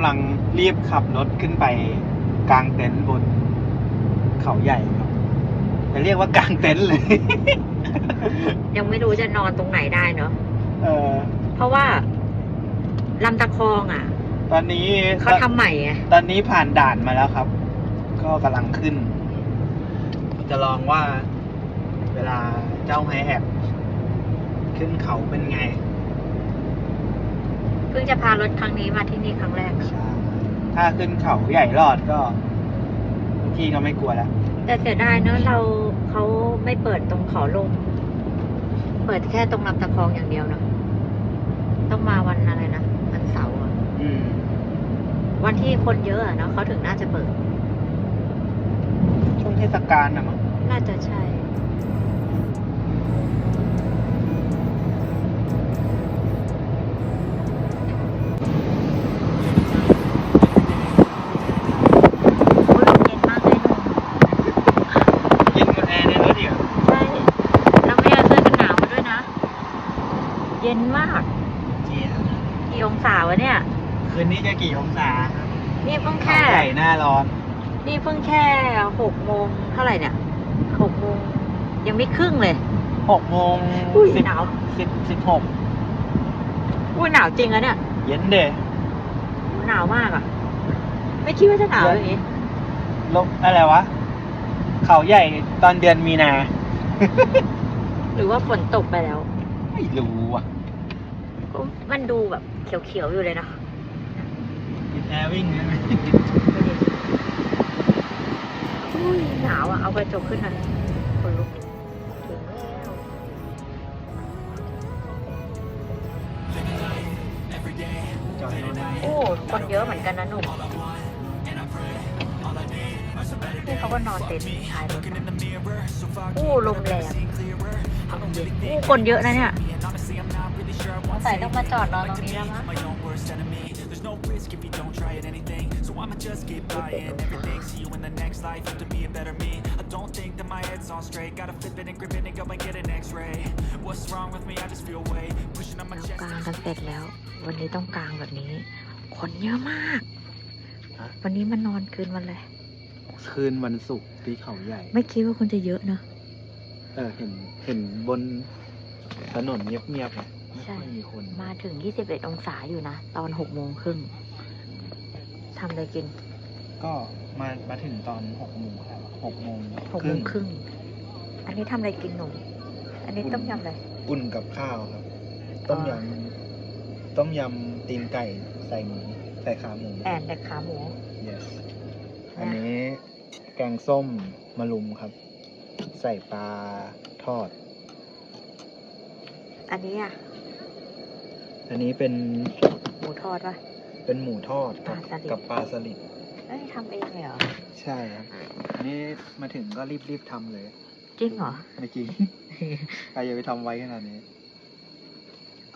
ำลังรีบขับรถขึ้นไปกลางเต็นท์บนเขาใหญ่ครับจะเรียกว่ากลางเต็นท์เลย ยังไม่รู้จะนอนตรงไหนได้เนาะเออ เพราะว่าลำตะคองอะ ตอนนี้เขาทำใหม่ไงตอนนี้ผ่านด่านมาแล้วครับ ก็กำลังขึ้น จะลองว่าเวลาเจ้าไฮแอกขึ้นเขาเป็นไงเพิ่งจะพารถครั้งนี้มาที่นี่ครั้งแรก ถ้าขึ้นเขาใหญ่รอดก็พี่ก็ไม่กลัวแล้ว แต่เสียดายเนอะเราเขาไม่เปิดตรงเขาลง เปิดแค่ตรงลำตะคองอย่างเดียวเนาะต้องมาวันอะไรนะวันเสาร์อะอืม วันที่คนเยอะอะเนาะเขาถึงน่าจะเปิด ช่วงเทศกาลนะมั้งน่าจะใช่ โอ้ยลมเย็นมากเลยหนุ่ม กินกับแอร์ในรถอีกเหรอ ใช่แล้วไม่เอาเสื้อกันหนาวมาด้วยนะ เย็นมาก เจีย กี่องศาวะเนี่ย คืนนี้จะกี่องศาครับนี่เพิ่งเขาแค่ใหญ่หน้าร้อน นี่เพิ่งแค่หกโมงเท่าไหร่เนี่ยหกโมงยังไม่ครึ่งเลย หกโมงอุ้ยสิบหนาว สิบสิบหกอุ้ยหนาวจริงอะเนี่ย เย็นเดหนาวมากอะไม่คิดว่าจะหนาวอย่างนี้ ลบอะไรวะ เขาใหญ่ตอนเดือนมีนา หรือว่าฝนตกไปแล้ว ไม่รู้อะก็มันดูแบบเขียวๆอยู่เลยนะกิน แอร์วิ่งใช่ไหมดูดิอุ้ยหนาวอะเอากระจกขึ้นหน่อยคนลุกถึงแล้วจอดรถโอ้ คนเยอะเหมือนกันนะหนุ่มนี่เขาก็นอนเต็นท์ท้ายรถนะโอ้ลมแรงโอ้คนเยอะนะเนี่ยสงสัยต้องมาจอดนอนตรงนี้แล้วมั้ง เรากางกันเสร็จแล้ว วันนี้ต้องกางแบบนี้ คนเยอะมากวันนี้มันนอนคืนวันเลย คืนวันศุกร์ที่เขาใหญ่ ไม่คิดว่าคนจะเยอะเนอะเออเห็นเห็นบนถนนเงียบๆไง ไม่ใช่ค่อยมีคนมาถึง 21 องศาอยู่นะ ตอน6โมงครึ่งทำอะไรกิน ก็มามาถึงตอนหกโมงแล้วหกโมง6โมงครึ่ง อันนี้ทำอะไรกินหนู อันนี้ต้มยำอะไร อุ่นกับข้าวครับ ต้มยำต้มยำตีนไก่ใส่หมูใส่ขาหมูแอนแต่ขาหมู yes อันนี้แกงส้มมะรุมครับ ใส่ปลาทอด อันนี้อะ อันนี้เป็นหมูทอดปะ เป็นหมูทอดกับปลาสลิด กับปลาสลิดเอ้ยทำเองเลยเหรอ ใช่ครับอันนี้มาถึงก็รีบรีบๆทำเลยจริงเหรอ ไม่จริง ใครจะไปทำไว้ขนาดนี้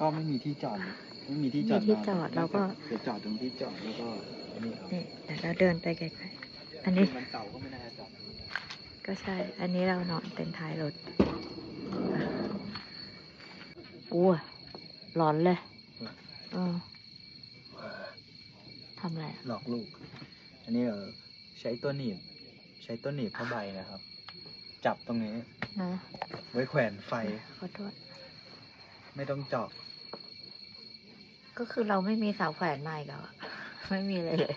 ก็ไม่มีที่จอดเลยไม่มีที่จอดมีที่จอดแล้วก็ จะจอดตรงที่จอดแล้วก็อันนี้เอานี่เดี๋ยวเราเดินไปไกลๆ อันนี้วันเสาร์ก็ไม่น่าจะจอดก็ใช่ อันนี้เรานอนเต็นท์ท้ายรถอ้วร้อนเลย เออทำอะไรอะหลอกลูก อันนี้เออใช้ตัวหนีบ ใช้ตัวหนีบผ้าใบนะครับ จับตรงนี้ นะไว้แขวนไฟ ขอโทษ ไม่ต้องเจาะก็คือเราไม่มีเสาแขวนมาอีกแล้วอะไม่มีเลยเลย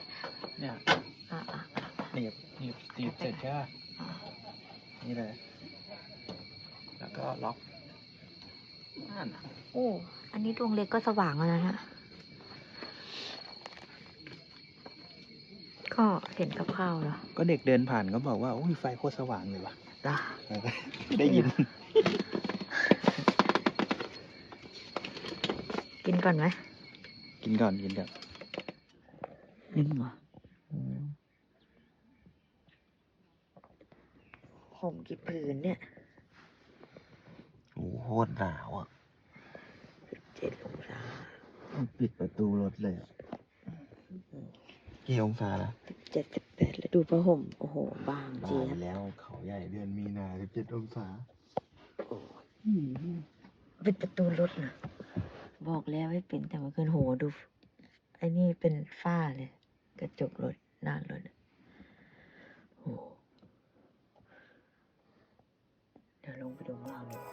เนี่ยอะอะหนีบหนีบหนีบเสร็จใช่ปะนี่เลย แล้วก็ล็อก นั่นน่ะโอ้ อันนี้ดวงเล็กก็สว่างแล้วนะฮะก็เห็นกับข้าวเหรอ ก็เด็กเดินผ่านก็บอกว่าโอ้ยไฟโคตรสว่างเลยว่ะจ้ะได้ยิน กินก่อนไหม กินก่อนกินก่อนนึ่งเหรอห่มกี่ผืนเนี่ยโอ้โหโค ตรหนาวอะเจ็ดองศาปิดประตูรถเลยอะกี่องศาละสิบเจ็ดสิบแปดแล้วดูผ้าห่ม โอ้โห บางบาเจี๊ยนบแล้วเขาใหญ่เดือนมีนาสิบเจ็ดองศาปิดประตูรถนะบอกแล้วให้เป็นแต่เมื่อคืนโหดูไออ้นี่เป็นฝ้าเลย กระจกรถหน้ารถอะโอ้เดี๋ยวลงไปดูข้างล่างดีกว่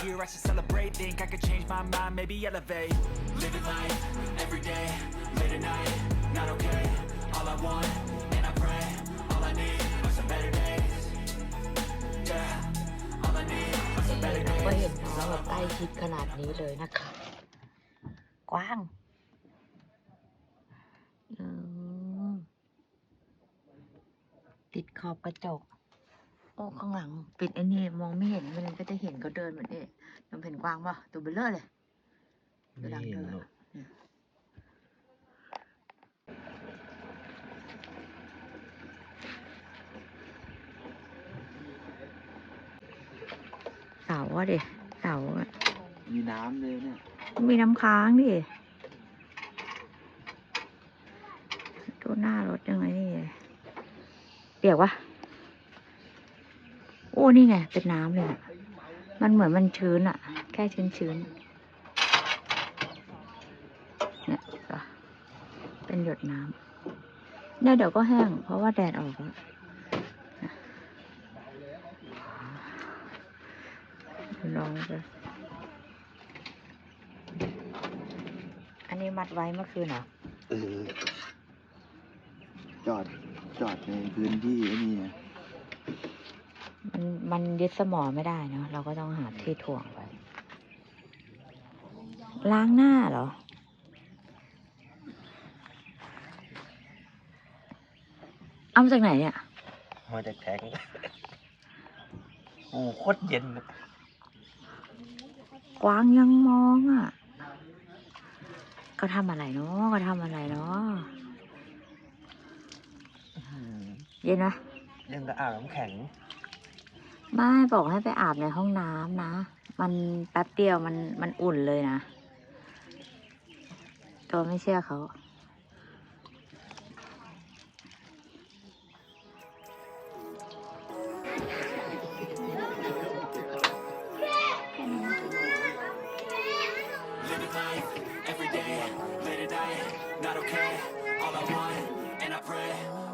hear, I should celebrate. Think I could change my mind, maybe elevate. Living life every day, late at night, not okay. All I want, and I pray, all I need are some better days. Yeah, all I need are some better เราก็ days. นน้ำแบบใกล้ชิดขนาดนี้เลยนะคะกว้างอืมติดขอบกระจก โอ้ข้างหลังปิดไอ้นี่มองไม่เห็นมันก็จะเห็นเขาเดินเหมือนเอ๊ะยังเห็นกว้างป่ะตัวเบลเลอร์เลยไม่เห็นหรอกเสาอะดิเสาอะมีน้ำเลยเนี่ย มีน้ำค้างดิดูหน้ารถยังไงนี่เลยเปียกวะโอ้นี่ไง เป็นน้ำเลยอะมันเหมือนมันชื้นอะแค่ชื้นชื้นๆเนี่ยเป็นหยดน้ำเนี่ยเดี๋ยวก็แห้ง เพราะว่าแดดออกแล้วลองไปอันนี้มัดไว้เมื่อคืนเหรอจอด จอดในพื้นที่นี่นะ มันมันยึดสมอไม่ได้เนาะเราก็ต้องหาที่ถ่วงไว้ล้างหน้าเหรอ เอามาจากไหนเนี่ย มาจากแทงโอ้โคตรเย็นอะกวางยังมองอะเขาทำอะไรเนาะเขาทำอะไรเนาะอื้อหือเย็นไหมยังกระอาบน้ำแข็ง ไม่บอกให้ไปอาบในห้องน้ำนะ มันแป๊บเดียวมันมันอุ่นเลยนะ ตัวไม่เชื่อเขา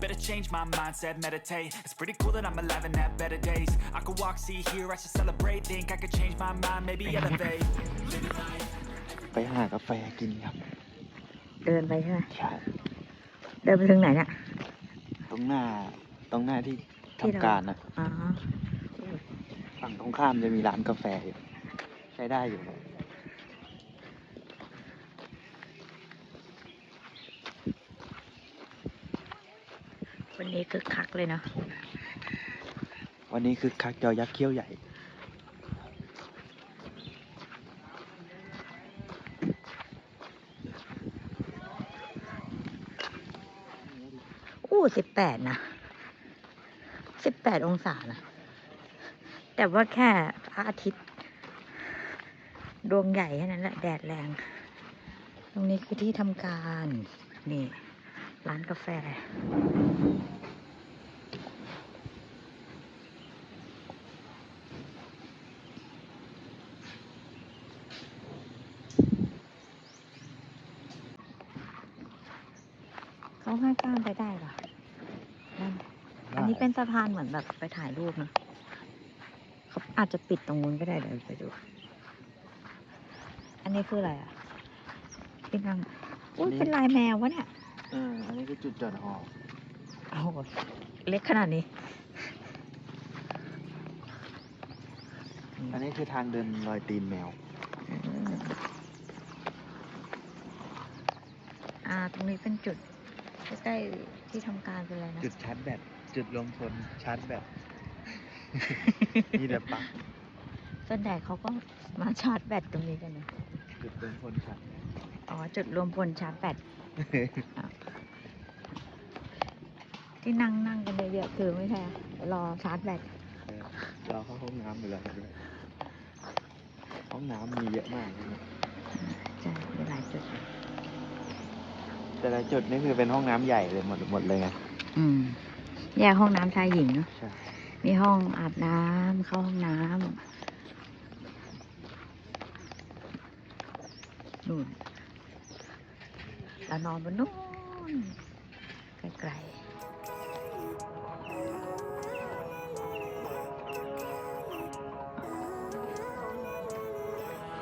Better change my mindset, meditate. It's pretty cool that I'm alive and have better days. I could walk, see, hear, I should celebrate. Think I could change my mind, maybe elevate. ไปหากาแฟกินครับเดินไปใช่ไหมใช่เดินไปถึงไหนเนี่ยตรงหน้าตรงหน้าที่ที่เราทำการนะอ๋อ ฝั่งตรงข้ามจะมีร้านกาแฟอยู่ใช้ได้อยู่ วันนี้คึกคักเลยเนาะวันนี้คือคักจอยักษ์เขี้ยวใหญ่ อู้สิบแปดนะสิบแปดองศานะ แต่ว่าแค่พระอาทิตย์ ดวงใหญ่แค่นั้นแหละ แดดแรง ตรงนี้คือที่ทำการ นี่ ร้านกาแฟ เขาให้ข้ามไปได้เหรอนั่นอันนี้เป็นสะพานเหมือนแบบไปถ่ายรูปเนอะเขาอาจจะปิดตรงนู้นก็ได้เดี๋ยวไปดู อันนี้คืออะไรอะที่นั่งอุ้ยเป็นลายแมววะเนี่ยเอออันนี้คือจุดจอดหอเอาเล็กขนาดนี้ อันนี้คือทางเดินรอยตีนแมวอืมอ่า ตรงนี้เป็นจุดใกล้ๆที่ทำการเป็นอะไรนะ จุดชาร์จแบตจุดรวมพลชาร์จแบต มีแต่ปลั๊กส่วนใหญ่เขาก็มาชาร์จแบตตรงนี้กันนะ จุดรวมพลชาร์จ อ๋อ จุดรวมพลชาร์จแบตอะ ที่นั่งนั่งกันเยอะๆคือไม่ใช่อะรอชาร์จแบตเออรอเข้าห้องน้ำอยู่แล้วด้วยห้องน้ำมีเยอะมากนะใช่มีหลายจุดแต่ละจุดนี่คือเป็นห้องน้ำใหญ่เลยหมดหมดเลยไง อืมแยกห้องน้ำชายหญิงเนาะใช่ มีห้องอาบน้ำเข้าห้องน้ำนู่นแล้วนอนบนนู่นไกล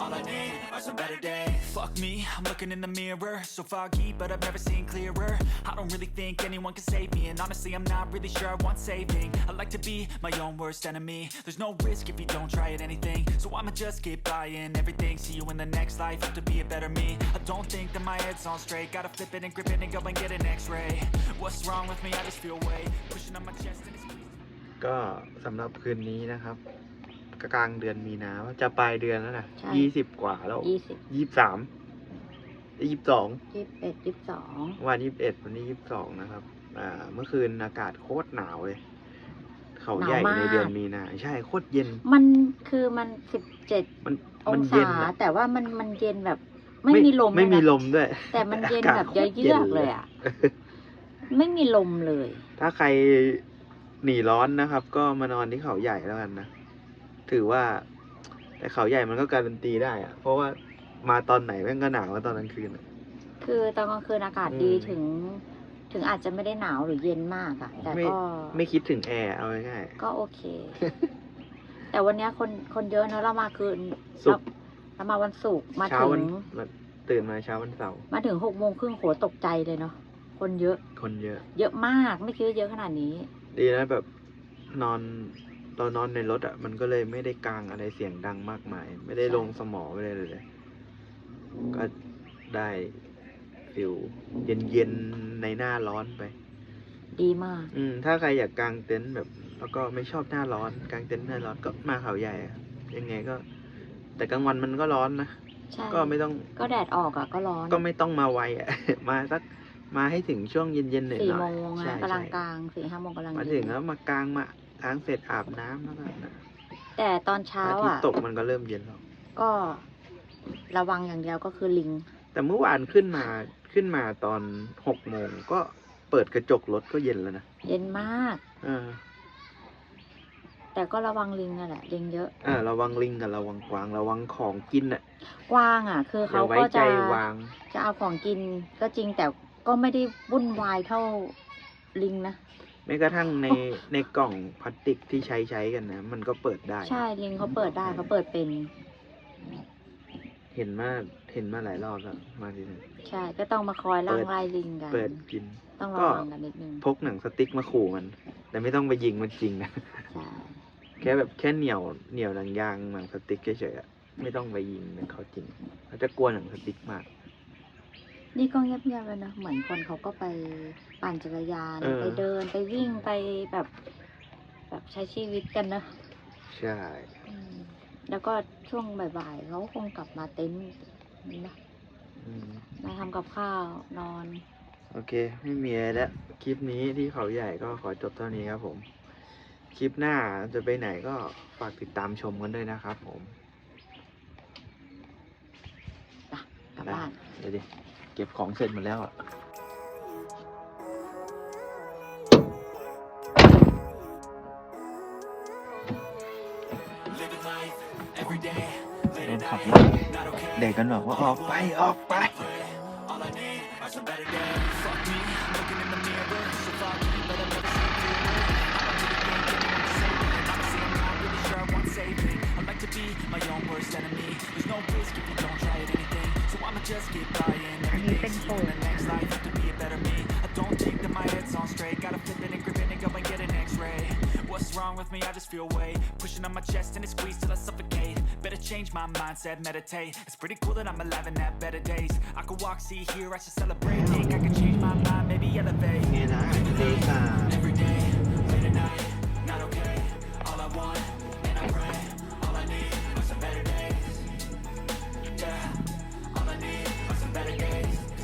all I need are some better days. Fuck me, I'm looking in the mirror, so foggy, but I've never seen clearer. I don't really think anyone can save me, and honestly, I'm not really sure I want saving. I like to be my own worst enemy. There's no risk if you don't try at anything, so I'ma just keep buying everything. See you in the next life, have to be a better me. I don't think that my head's on straight, gotta flip it and grip it and go and get an X-ray. What's wrong with me? I just feel weight pushing on my chest and it's. ก็สำหรับคืนนี้นะครับ กลางเดือนมีนาจะปลายเดือนแล้วนะใช่ ยี่สิบกว่าแล้วๆยี่สิบยี่สิบสามยี่สิบสองยี่สิบเอ็ดยี่สิบสองวันยี่สิบเอ็ดวันนี้ยี่สิบสองนะครับ อ่า เมื่อคืนอากาศโคตรหนาวเลย เขาใหญ่ในเดือนมีนา ใช่โคตรเย็น มันคือมันสิบเจ็ดมันอมังนเย็นศาอะแต่ว่ามันมันเย็นแบบ ไม่มีลมไม่ด้วยมีนะลมด้วย แต่มันเย็นอากาศแบบเยือกๆเลยอะ ไม่มีลมเลย ถ้าใครหนีร้อนนะครับ ก็มานอนที่เขาใหญ่แล้วกันนะ ถือว่า แต่เขาใหญ่มันก็การันตีได้อะเพราะว่ามาตอนไหนแม่งก็หนาวตอนกลางคืนอะ คือตอนกลางคืนอากาศดีอืม ถึง ถึงอาจจะไม่ได้หนาวหรือเย็นมากอะแต่ไม่ก็ไม่คิดถึงแอร์เอาง่าย ก็โอเค แต่วันเนี้ยคนคนเยอะเนอะเรามาคืนศุกร์ เรามาวันศุกร์มาๆเช้าถึวันงมาตื่นมาเช้าวันเสาร์มาถึงหกโมงครึ่งโหตกใจเลยเนาะคนเยอะคนเยอะ เยอะมากไม่คิดว่าเยอะขนาดนี้ ดีนะแบบนอน เรานอนในรถอะ มันก็เลยไม่ได้กลางอะไรเสียงดังมากมาย ไม่ได้ใช่ลงสมองไม่ได้เลย ก็ได้ฟิลเย็นๆในหน้าร้อนไป ดีมาก อืม ถ้าใครอยากกางเต็นท์แบบ แล้วก็ไม่ชอบหน้าร้อน กางเต็นท์หน้าร้อนก็มาเขาใหญ่อะยังไงก็ แต่กลางวันมันก็ร้อนนะใช่ก็ไม่ต้องก็แดดออกอะก็ร้อน ก็ไม่ต้องมาไวอะ มาสักมาให้ถึงช่วงเย็นๆหน่อยสี่หน่โมอยงใช่นะกำลังใช่กลางสี่ห้าโมงกำลังมาเย็นถึงแล้วมากางมา ล้างเสร็จอาบน้ำแล้วก็นะแต่ตอนเช้าอาทิตอะ ย์ตกมันก็เริ่มเย็นแล้ว ก็ระวังอย่างเดียวก็คือลิง แต่เมื่อวานขึ้นมาขึ้นมาตอนหกโมงก็เปิดกระจกรถก็เย็นแล้วนะเย็นมาก เออแต่ก็ระวังลิงนั่นแหละลิงเยอะ เออระวังลิงกับระวังกวางระวังของกินอะกว้างอะ คืออย่าเขาไว้ก็ใจจะวาง จะเอาของกินก็จริงแต่ก็ไม่ได้วุ่นวายเท่าลิงนะ แม้กระทั่งในในกล่องพลาสติกที่ใช้ใช้กันนะ มันก็เปิดได้ ใช่ลิงเขาเปิดได้เขาเปิดเป็น เห็นมาเห็นมาหลายรอบแล้วมาทีนึงใช่ ก็ต้องมาคอยล่างไล่ลิงกันเปิดกิน ต้องก็ระวังกันนิดนึงพกหนังสติ๊กมาขู่มัน แต่ไม่ต้องไปยิงมันจริงนะใช่แค่แบบแค่เหนียวเหนียวหนังยางหนังสติ๊กเฉยๆอะไม่ต้องไปยิงมันเขาจริงเขาจะกลัวหนังสติ๊กมาก นี่ก็เงียบๆเลยนะเหมือนคนเขาก็ไปปั่นจักรยานเออ ไปเดินไปวิ่งไปแบบ แบบใช้ชีวิตกันนะใช่ อืมแล้วก็ช่วงบ่ายๆเขาคงกลับมาเต็นท์นะอืม มาทำกับข้าวนอนโอเค ไม่มีอะไรแล้ว คลิปนี้ที่เขาใหญ่ก็ขอจบเท่านี้ครับผม คลิปหน้าจะไปไหนก็ฝากติดตามชมกันด้วยนะครับผมกลับบ้าน เดี๋ยวดิ เก็บของเสร็จหมดแล้วอะโด at นขับ night, ไล่ not okay. เด็กกันบอกว่าออกไปออกไป All I need are are some better days. Fuck me, I'm looking in the mirror, so foggy, but I've never seen clearer. I don't really think anyone can save me, and honestly, I'm not really sure I want saving. I like to be my own worst enemy. There's no risk if you don't try at anything, I'ma just keep dying everything. So in the next life have to be a better me. I don't think that my head's on straight. Gotta flip it and grip it and go and get an x-ray. What's wrong with me? I just feel weight. Pushing on my chest and it squeezes till I suffocate. Better change my mindset, meditate. It's pretty cool that I'm alive and have better days. I could walk, see, hear, I should celebrate. Think I could change my mind, maybe elevate. And I take time. Every day, late at night, not okay. All I want